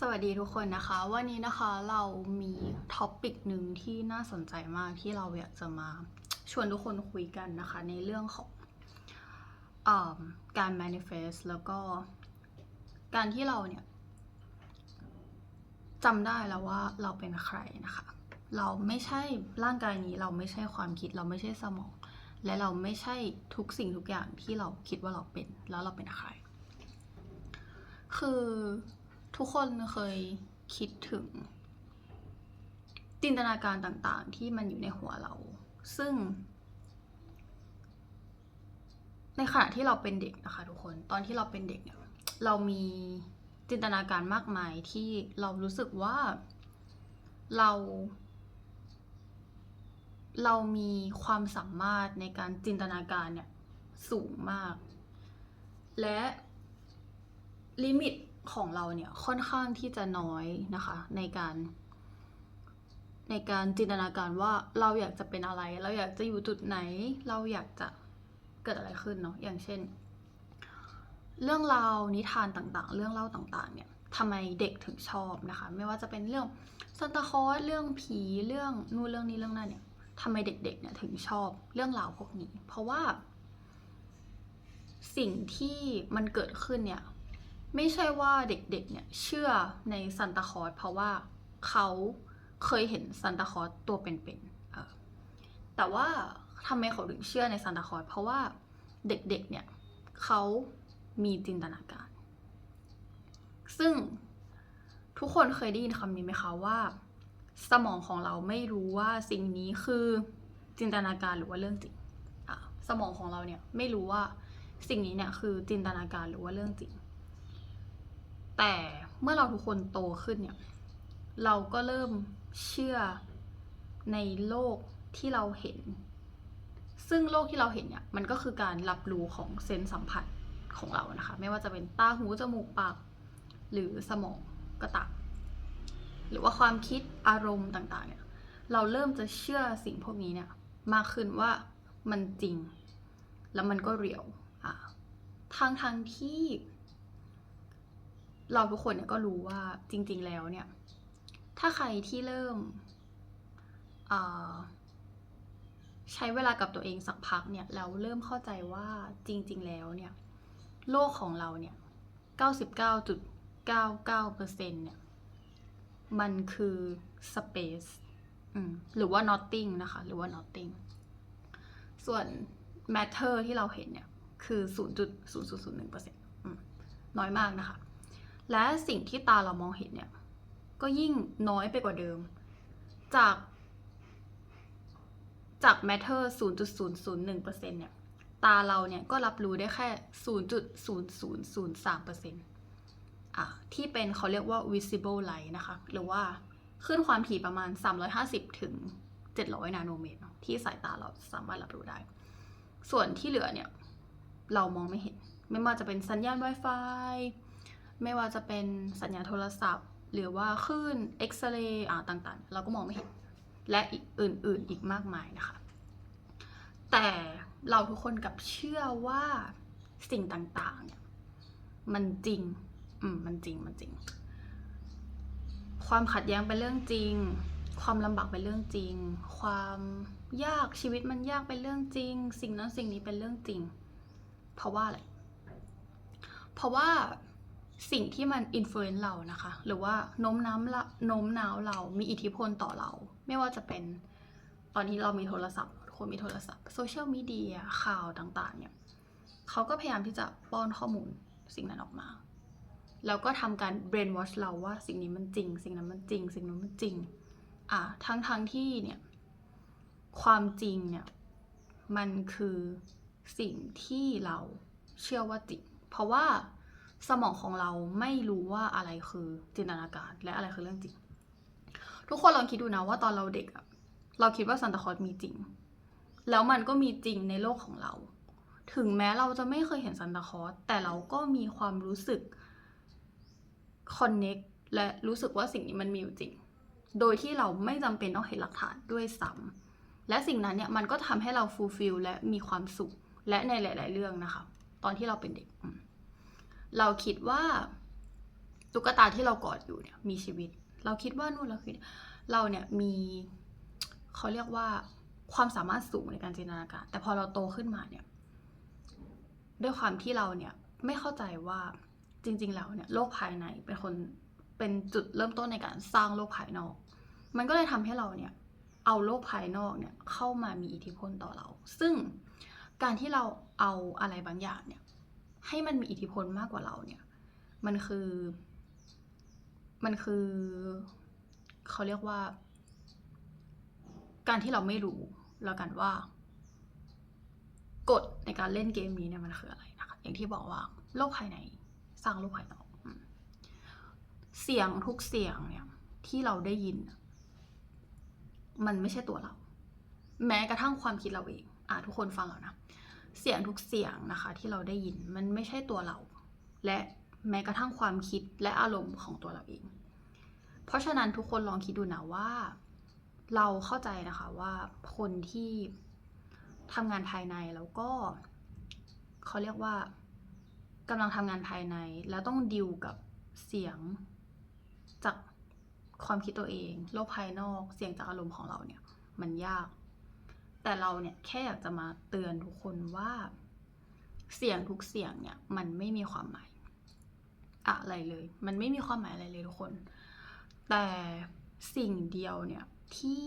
สวัสดีทุกคนนะคะ วันนี้นะคะเรามีท็อปิกหนึ่งที่น่าสนใจมากที่เราอยากจะมาชวนทุกคนคุยกันนะคะ ในเรื่องของอการ manifest แล้วก็การที่เราเนี่ยจำได้แล้วว่าเราเป็นใครนะคะ เราไม่ใช่ร่างกายนี้เราไม่ใช่ความคิดเราไม่ใช่สมอง และเราไม่ใช่ทุกสิ่งทุกอย่างที่เราคิดว่าเราเป็นแล้วเราเป็นใคร คือ ทุกคนเคยคิดถึง จินตนาการต่างๆ ที่มันอยู่ในหัวเรา ซึ่ง ในขณะที่เราเป็นเด็กนะคะทุกคนตอนที่เราเป็นเด็กเนี่ยเรามีจินตนาการมากมายที่เรารู้สึกว่าเรา เรามีความสามารถในการจินตนาการเนี่ยสูงมาก และลิมิต ของเราเนี่ยค่อนข้างที่จะน้อยนะคะ ในการ ในการจินตนาการว่าเราอยากจะเป็นอะไร เราอยากจะอยู่จุดไหน เราอยากจะเกิดอะไรขึ้นเนาะอย่างเช่น เรื่องราวนิทานต่างๆ เรื่องเล่าต่างๆ เนี่ยทำไมเด็กถึงชอบนะคะ ไม่ว่าจะเป็นเรื่องซันตาคอสเรื่องผีเรื่องนู่นเรื่องนี้เรื่องนั้นเนี่ยทำไมเด็กๆเนี่ยถึงชอบเรื่องราวพวกนี้ เพราะว่า สิ่งที่มันเกิดขึ้นเนี่ย ไม่ใช่ว่าเด็กๆ เนี่ยเชื่อในซันตาคลอสเพราะว่าเขาเคยเห็นซันตาคลอสตัวเป็นๆแต่ว่าทำไมเขาถึงเชื่อในซันตาคลอสเพราะว่าเด็กๆ เนี่ยเขามีจินตนาการ ซึ่งทุกคนเคยได้ยินคำนี้ไหมคะว่า สมองของเราไม่รู้ว่าสิ่งนี้คือจินตนาการหรือว่าเรื่องจริงสมองของเราเนี่ยไม่รู้ว่าสิ่งนี้เนี่ยคือจินตนาการหรือว่าเรื่องจริง แต่เมื่อเราทุกคนโตขึ้นเนี่ย เราก็เริ่มเชื่อในโลกที่เราเห็น ซึ่งโลกที่เราเห็นเนี่ย มันก็คือการรับรู้ของเซนส์สัมผัสของเรานะคะ ไม่ว่าจะเป็นตาหูจมูกปาก หรือสมองก็ตามหรือว่าความคิดอารมณ์ต่าง ๆ เนี่ย เราเริ่มจะเชื่อสิ่งพวกนี้เนี่ย มากขึ้นว่ามันจริง แล้วมันก็เรียวอะทางทางที่ เราทุกคนเนี่ยก็รู้ว่าจริง ๆ แล้วเนี่ย ถ้าใครที่เริ่มใช้เวลากับตัวเองสักพักเนี่ยแล้วเริ่มเข้าใจว่าจริง ๆ แล้วเนี่ย โลกของเราเนี่ย 99.99%เนี่ย มันคือ space หรือว่า nothing นะคะ หรือว่า nothing ส่วน matter ที่เราเห็นเนี่ย คือ 0.0001%อืมน้อยมากนะคะ และสิ่งที่ตาเรามองเห็นเนี่ย ก็ยิ่งน้อยไปกว่าเดิม จาก จาก matter 0.001%เนี่ย ตาเราเนี่ยก็รับรู้ได้แค่ 0.0003%อะ ที่เป็นเขาเรียกว่า visible light นะคะ หรือว่าขึ้นความถี่ประมาณ 350 ถึง 700 นาโนเมตร ที่สายตาเราสามารถรับรู้ได้ ส่วนที่เหลือเนี่ย เรามองไม่เห็น ไม่ว่าจะเป็นสัญญาณ Wi-Fi ไม่ว่าจะเป็นสัญญาณโทรศัพท์ หรือว่าคลื่นเอ็กซเรย์อ่าต่างๆ เราก็มองไม่เห็น และอีกอื่น ๆ อีกมากมายนะคะ แต่เราทุกคนกับเชื่อว่าสิ่งต่างๆเนี่ยมันจริง อืม มันจริง มันจริง ความขัดแย้งเป็นเรื่องจริง ความลำบากเป็นเรื่องจริง ความยากชีวิตมันยากเป็นเรื่องจริง สิ่งนั้นสิ่งนี้เป็นเรื่องจริง เพราะว่าอะไร เพราะว่า สิ่งที่มันอิ f ฟเ n นซ์เรานะคะ หรือว่าโน้มน้ำละโน้มน้าวเรามีอิทธิพลต่อเรา ไม่ว่าจะเป็นตอนนี้เรามีโทรศัพท์คนมีโทรศัพท์โซเชียลมีเดียข่าวต่างๆ เนี่ยเขาก็พยายามที่จะป้อนข้อมูลสิ่งนั้นออกมาแล้วก็ทำการ brainwash เราว่าสิ่งนี้มันจริง สิ่งนั้นมันจริง สิ่งนั้นมันจริง อะทั้งทั้งๆที่เนี่ยความจริงเนี่ยมันคือสิ่งที่เราเชื่อว่าจริง เพราะว่า สมองของเราไม่รู้ว่าอะไรคือจินตนาการ และอะไรคือเรื่องจริง ทุกคนลองคิดดูนะว่าตอนเราเด็กอะเราคิดว่าซันตาคลอสมีจริง แล้วมันก็มีจริงในโลกของเรา ถึงแม้เราจะไม่เคยเห็นซันตาคลอสแต่เราก็มีความรู้สึก connect และรู้สึกว่าสิ่งนี้มันมีอยู่จริง โดยที่เราไม่จำเป็นต้องเห็นหลักฐานด้วยซ้ำและสิ่งนั้นเนี่ยมันก็ทำให้เรา fulfill และมีความสุข และในหลาย ๆ เรื่องนะคะ ตอนที่เราเป็นเด็ก เราคิดว่าตุ๊กตาที่เรากอดอยู่เนี่ยมีชีวิต เราคิดว่านู่นเราคิดเราเนี่ยมีเขาเรียกว่าความสามารถสูงในการจินตนาการ แต่พอเราโตขึ้นมาเนี่ย ด้วยความที่เราเนี่ยไม่เข้าใจว่าจริง ๆ แล้วเนี่ยโลกภายในเป็นคนเป็นจุดเริ่มต้นในการสร้างโลกภายนอก มันก็เลยทำให้เราเนี่ยเอาโลกภายนอกเนี่ยเข้ามามีอิทธิพลต่อเรา ซึ่งการที่เราเอาอะไรบางอย่างเนี่ย ให้มันมีอิทธิพลมากกว่าเราเนี่ย มันคือ มันคือ เขาเรียกว่า การที่เราไม่รู้แล้วกันว่ากฎในการเล่นเกมนี้เนี่ยมันคืออะไรนะคะ อย่างที่บอกว่าโลกภายในสร้างโลกภายนอกเสียงทุกเสียงเนี่ย ที่เราได้ยิน มันไม่ใช่ตัวเรา แม้กระทั่งความคิดเราเอง อะทุกคนฟังแล้วนะ เสียงทุกเสียงนะคะที่เราได้ยินมันไม่ใช่ตัวเรา และแม้กระทั่งความคิดและอารมณ์ของตัวเราเอง เพราะฉะนั้นทุกคนลองคิดดูนะว่า เราเข้าใจนะคะว่าคนที่ทำงานภายในแล้วก็เขาเรียกว่ากำลังทำงานภายในแล้วต้องดิวกับเสียงจากความคิดตัวเอง โลกภายนอกเสียงจากอารมณ์ของเราเนี่ย มันยาก แต่เราเนี่ยแค่อยากจะมาเตือนทุกคนว่า เสียงทุกเสียงเนี่ยมันไม่มีความหมายอะไรเลย มันไม่มีความหมายอะไรเลยทุกคน แต่สิ่งเดียวเนี่ยที่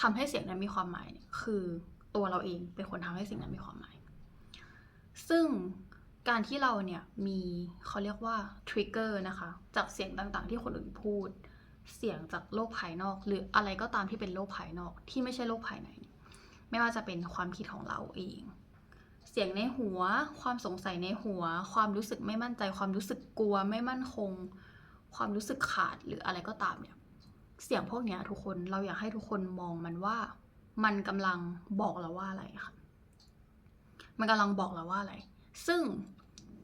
ทำให้เสียงนั้นมีความหมายเนี่ยคือตัวเราเองเป็นคนทำให้สิ่งนั้นมีความหมาย ซึ่งการที่เราเนี่ยมีเขาเรียกว่าทริกเกอร์นะคะ จากเสียงต่างๆ ที่คนอื่นพูด เสียงจากโลกภายนอก หรืออะไรก็ตามที่เป็นโลกภายนอกที่ไม่ใช่โลกภายใน ไม่ว่าจะเป็นความคิดของเราเอง เสียงในหัว ความสงสัยในหัว ความรู้สึกไม่มั่นใจ ความรู้สึกกลัว ไม่มั่นคง ความรู้สึกขาดหรืออะไรก็ตามเนี่ย เสียงพวกนี้ทุกคนเราอยากให้ทุกคนมองมันว่า มันกำลังบอกเราว่าอะไรค่ะ มันกำลังบอกเราว่าอะไร ซึ่ง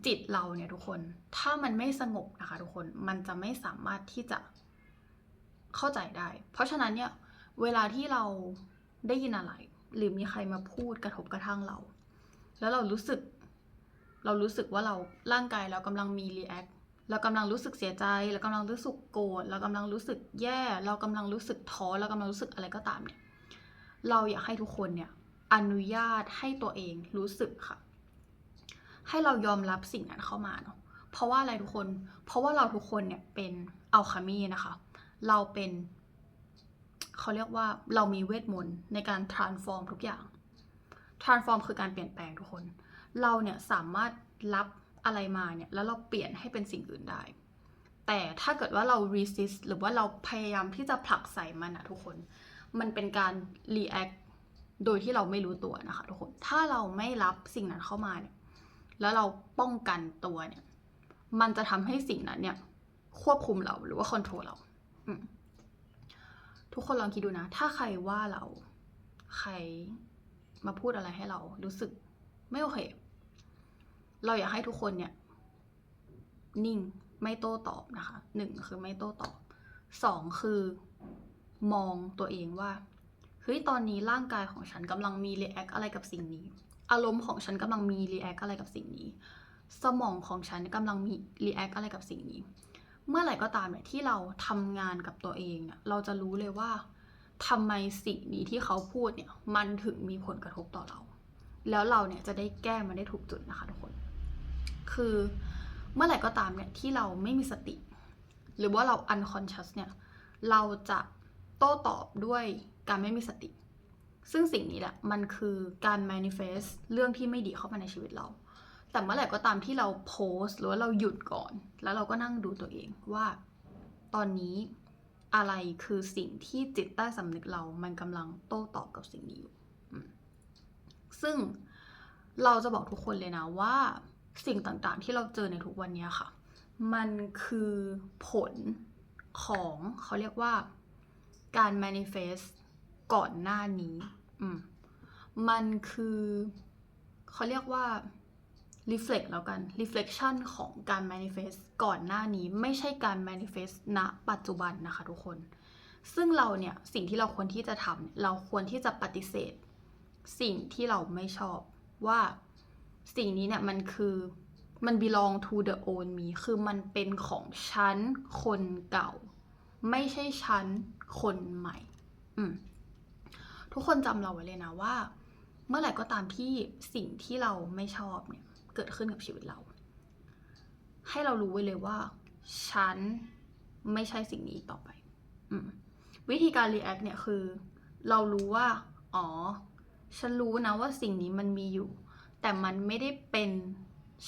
จิตเราเนี่ยทุกคน ถ้ามันไม่สงบนะคะทุกคน มันจะไม่สามารถที่จะ เข้าใจได้ เพราะฉะนั้นเนี่ยเวลาที่เราได้ยินอะไร หรือมีใครมาพูดกระทบกระทั่งเรา แล้วเรารู้สึก เรารู้สึกว่าเราร่างกายเรากำลังมีรีแอคเรากำลังรู้สึกเสียใจ เรากำลังรู้สึกโกรธเรากำลังรู้สึกแย่ เรากำลังรู้สึกท้อเรากำลังรู้สึกอะไรก็ตามเนี่ยเราอยากให้ทุกคนเนี่ยอนุญาตให้ตัวเองรู้สึกค่ะ ให้เรายอมรับสิ่งนั้นเข้ามาเนาะเพราะว่าอะไรทุกคน เพราะว่าเราทุกคนเนี่ยเป็นอัลคามีนะคะ เราเป็นเขาเรียกว่าเรามีเวทมนต์ในการ transform ทุกอย่าง transform คือการเปลี่ยนแปลงทุกคน เราเนี่ยสามารถรับอะไรมาเนี่ยแล้วเราเปลี่ยนให้เป็นสิ่งอื่นได้ แต่ถ้าเกิดว่าเรา resist หรือว่าเราพยายามที่จะผลักใส่มันอะทุกคน มันเป็นการ react โดยที่เราไม่รู้ตัวนะคะทุกคน ถ้าเราไม่รับสิ่งนั้นเข้ามาเนี่ย แล้วเราป้องกันตัวเนี่ย มันจะทำให้สิ่งนั้นเนี่ยควบคุมเราหรือว่า control เรา ทุกคนลองคิดดูนะ ถ้าใครว่าเรา ใครมาพูดอะไรให้เรา รู้สึกไม่โอเค เราอยากให้ทุกคนเนี่ย นิ่งไม่โต้ตอบนะคะหนึ่งคือไม่โต้ตอบสองคือมองตัวเองว่าเฮ้ยตอนนี้ร่างกายของฉันกำลังมีรีแอคอะไรกับสิ่งนี้ อารมณ์ของฉันกำลังมีรีแอคอะไรกับสิ่งนี้ สมองของฉันกำลังมีรีแอคอะไรกับสิ่งนี้ เมื่อไหร่ก็ตามเนี่ยที่เราทำงานกับตัวเองเนี่ยเราจะรู้เลยว่าทำไมสิ่งนี้ที่เขาพูดเนี่ยมันถึงมีผลกระทบต่อเรา แล้วเราเนี่ยจะได้แก้มันได้ถูกจุดนะคะทุกคน คือเมื่อไหร่ก็ตามเนี่ยที่เราไม่มีสติ หรือว่าเรา unconscious เนี่ยเราจะโต้ตอบด้วยการไม่มีสติ ซึ่งสิ่งนี้แหละมันคือการ manifest เรื่องที่ไม่ดีเข้ามาในชีวิตเรา แต่เมื่อไหร่ก็ตามที่เราโพสต์หรือว่าเราหยุดก่อน แล้วเราก็นั่งดูตัวเองว่าตอนนี้อะไรคือสิ่งที่จิตใต้สำนึกเรา มันกำลังโต้ตอบกับสิ่งนี้อยู่ซึ่งเราจะบอกทุกคนเลยนะว่าสิ่งต่างๆ ที่เราเจอในทุกวันนี้ค่ะ มันคือผลของเขาเรียกว่าการ manifest ก่อนหน้านี้ อืม มันคือเขาเรียกว่า reflect แล้วกัน reflection ของการ manifest ก่อนหน้านี้ไม่ใช่การ manifest ณ ปัจจุบันนะคะทุกคน ซึ่งเราเนี่ยสิ่งที่เราควรที่จะทำเนี่ยเราควรที่จะปฏิเสธ สิ่งที่เราไม่ชอบว่าสิ่งนี้เนี่ยมันคือมัน belong to the own me คือมันเป็นของฉันคนเก่า ไม่ใช่ฉันคนใหม่ อืมทุกคนจำเราไว้เลยนะว่า เมื่อไหร่ก็ตามที่สิ่งที่เราไม่ชอบเนี่ย เกิดขึ้นกับชีวิตเรา ให้เรารู้ไว้เลยว่า ฉันไม่ใช่สิ่งนี้ต่อไปอวิธีการ react เนี่ยคือ เรารู้ว่า อ๋อ ฉันรู้นะว่าสิ่งนี้มันมีอยู่ แต่มันไม่ได้เป็น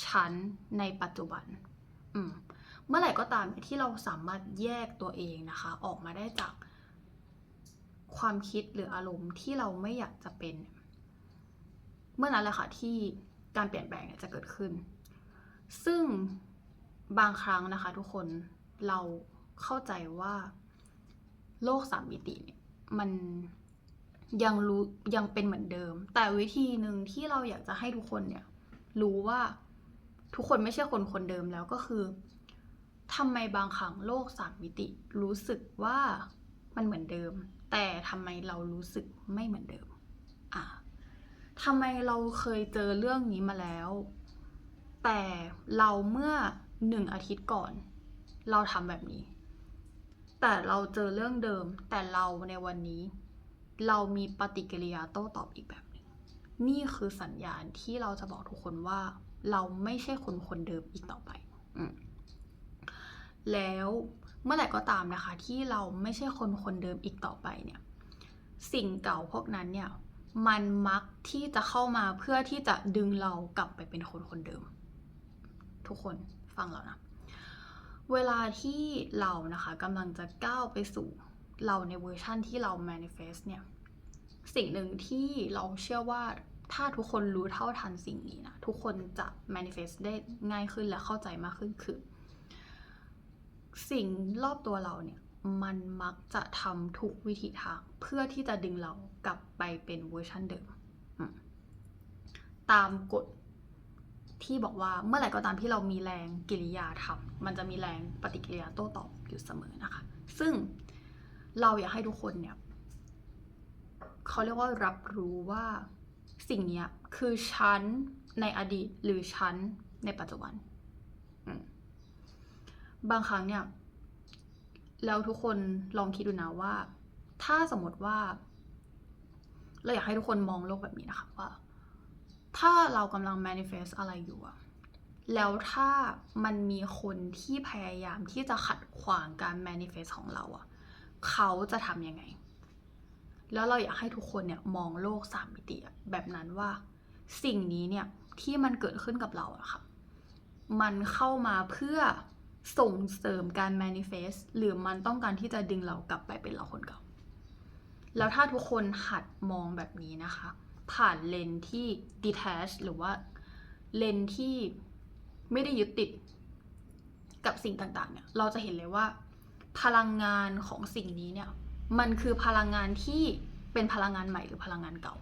ฉันในปัจจุบัน อืมเมื่อไหร่ก็ตามที่เราสามารถแยกตัวเองนะคะ ออกมาได้จากความคิดหรืออารมณ์ที่เราไม่อยากจะเป็น เมื่อนั้นแหละค่ะที่ การเปลี่ยนแปลงเนี่ยจะเกิดขึ้น ซึ่งบางครั้งนะคะทุกคนเราเข้าใจว่าโลกสามมิติเนี่ยมันยังรู้ยังเป็นเหมือนเดิม แต่วิธีหนึ่งที่เราอยากจะให้ทุกคนเนี่ยรู้ว่าทุกคนไม่ใช่คนคนเดิมแล้วก็คือทำไมบางครั้งโลกสามมิติรู้สึกว่ามันเหมือนเดิม แต่ทำไมเรารู้สึกไม่เหมือนเดิม อะ ทำไมเราเคยเจอเรื่องนี้มาแล้ว แต่เราเมื่อหนึ่งอาทิตย์ก่อน เราทำแบบนี้ แต่เราเจอเรื่องเดิม แต่เราในวันนี้ เรามีปฏิกิริยาโต้ตอบอีกแบบหนึ่งนี่คือสัญญาณที่เราจะบอกทุกคนว่า เราไม่ใช่คนคนเดิมอีกต่อไปอแล้วเมื่อไหร่ก็ตามนะคะ ที่เราไม่ใช่คนคนเดิมอีกต่อไปเนี่ย สิ่งเก่าพวกนั้นเนี่ย มันมัก ที่จะเข้ามาเพื่อที่จะดึงเรากลับไปเป็นคนคนเดิม ทุกคนฟังเรานะ เวลาที่เรานะคะกำลังจะก้าวไปสู่เราในเวอร์ชั่นที่เรา manifest เนี่ย สิ่งหนึ่งที่เราเชื่อว่าถ้าทุกคนรู้เท่าทันสิ่งนี้นะ ทุกคนจะ manifest ได้ง่ายขึ้นและเข้าใจมากขึ้นคือ สิ่งรอบตัวเราเนี่ย มันมักจะทำทุกวิธีทางเพื่อที่จะดึงเรากลับไปเป็นเวอร์ชันเดิมอืม ตามกฎที่บอกว่าเมื่อไหร่ก็ตามที่เรามีแรงกิริยาทำมันจะมีแรงปฏิกิริยาโต้ตอบอยู่เสมอนะคะ ซึ่งเราอยากให้ทุกคนเนี่ยเขาเรียกว่ารับรู้ว่าสิ่งนี้คือฉันในอดีตหรือฉันในปัจจุบัน บางครั้งเนี่ยแล้วทุกคนลองคิดดูนะว่า ถ้าสมมติว่า เราอยากให้ทุกคนมองโลกแบบนี้นะคะว่า ถ้าเรากำลัง manifest อะไรอยู่อะแล้วถ้ามันมีคนที่พยายามที่จะขัดขวางการ manifest ของเราอะเขาจะทำยังไง แล้วเราอยากให้ทุกคนเนี่ยมองโลกสามมิติแบบนั้นว่า สิ่งนี้เนี่ยที่มันเกิดขึ้นกับเราอะค่ะ มันเข้ามาเพื่อส่งเสริมการ manifest หรือมันต้องการที่จะดึงเรากลับไปเป็นเราคนเก่า แล้วถ้าทุกคนหัดมองแบบนี้นะคะ ผ่านเลนที่ detach หรือว่าเลนที่ไม่ได้ยึดติดกับสิ่งต่างๆ เนี่ย เราจะเห็นเลยว่า พลังงานของสิ่งนี้เนี่ย มันคือพลังงานที่เป็นพลังงานใหม่หรือพลังงานเก่า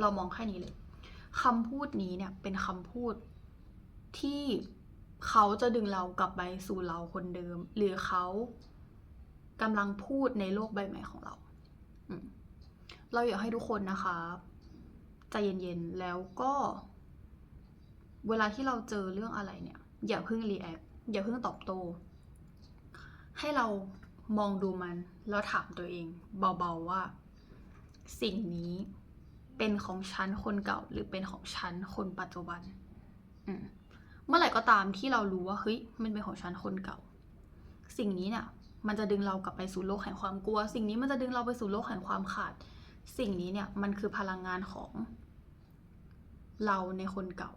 เรามองแค่นี้เลยคำพูดนี้เนี่ยเป็นคำพูดที่เขาจะดึงเรากลับไปสู่เราคนเดิม หรือเขากำลังพูดในโลกใบใหม่ของเรา เราอยากให้ทุกคนนะคะ ใจเย็นๆ แล้วก็ เวลาที่เราเจอเรื่องอะไรเนี่ย อย่าเพิ่งรีแอคอย่าเพิ่งตอบโต้ให้เรามองดูมัน แล้วถามตัวเอง เบาๆว่า สิ่งนี้เป็นของฉันคนเก่าหรือเป็นของฉันคนปัจจุบันเมื่อไหร่ก็ตามที่เรารู้ว่าเฮ้ยมันเป็นของฉันคนเก่า สิ่งนี้เนี่ยมันจะดึงเรากลับไปสู่โลกแห่งความกลัว สิ่งนี้มันจะดึงเราไปสู่โลกแห่งความขาด สิ่งนี้เนี่ยมันคือพลังงานของเราในคนเก่า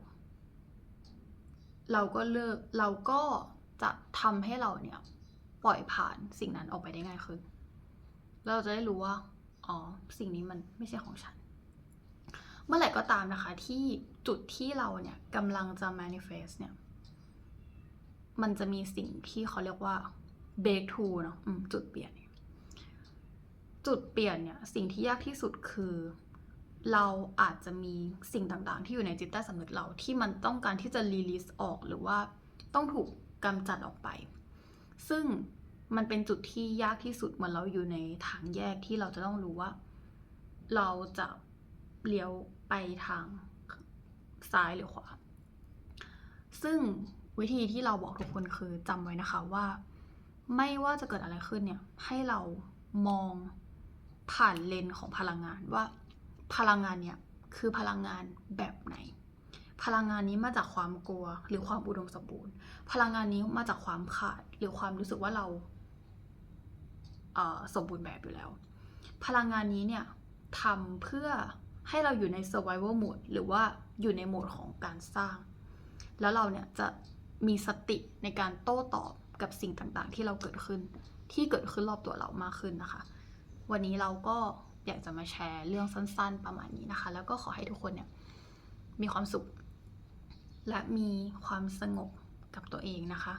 เราก็เลิกเราก็จะทำให้เราเนี่ยปล่อยผ่านสิ่งนั้นออกไปได้ง่ายขึ้น เราจะได้รู้ว่า อ๋อ สิ่งนี้มันไม่ใช่ของฉัน เมื่อไหร่ก็ตามนะคะ ที่จุดที่เราเนี่ยกำลังจะ manifest เนี่ย มันจะมีสิ่งที่เขาเรียกว่า breakthrough เนาะจุดเปลี่ยน จุดเปลี่ยนเนี่ยสิ่งที่ยากที่สุดคือ เราอาจจะมีสิ่งต่างๆ ที่อยู่ในจิตใต้สำนึกเราที่มันต้องการที่จะ release ออกหรือว่าต้องถูกกำจัดออกไป ซึ่งมันเป็นจุดที่ยากที่สุดเหมือนเราอยู่ในทางแยกที่เราจะต้องรู้ว่า เราจะเลี้ยวไปทางซ้ายหรือขวา ซึ่งวิธีที่เราบอกทุกคนคือจำไว้นะคะว่า ไม่ว่าจะเกิดอะไรขึ้นเนี่ยให้เรามอง ผ่านเลนของพลังงานว่า พลังงานเนี่ยคือพลังงานแบบไหน พลังงานนี้มาจากความกลัวหรือความอุดมสมบูรณ์ พลังงานนี้มาจากความขาดหรือความรู้สึกว่าเราเสมบูรณ์แบบอยู่แล้ว พลังงานนี้เนี่ยทำเพื่อให้เราอยู่ใน survival mode หรือว่าอยู่ในโหมดของการสร้าง แล้วเราเนี่ยจะมีสติในการโต้ตอบกับสิ่งต่างๆ ที่เราเกิดขึ้น ที่เกิดขึ้นรอบตัวเรามากขึ้นนะคะ วันนี้เราก็อยากจะมาแชร์เรื่องสั้น ๆ ประมาณนี้นะคะ แล้วก็ขอให้ทุกคนเนี่ยมีความสุข และมีความสงบกับตัวเองนะคะ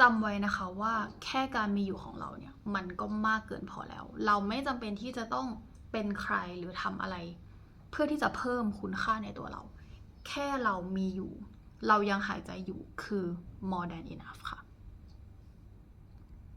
จำไว้นะคะว่าแค่การมีอยู่ของเราเนี่ย มันก็มากเกินพอแล้ว เราไม่จำเป็นที่จะต้องเป็นใครหรือทำอะไร เพื่อที่จะเพิ่มคุณค่าในตัวเรา แค่เรามีอยู่ เรายังหายใจอยู่คือ more than enough ค่ะ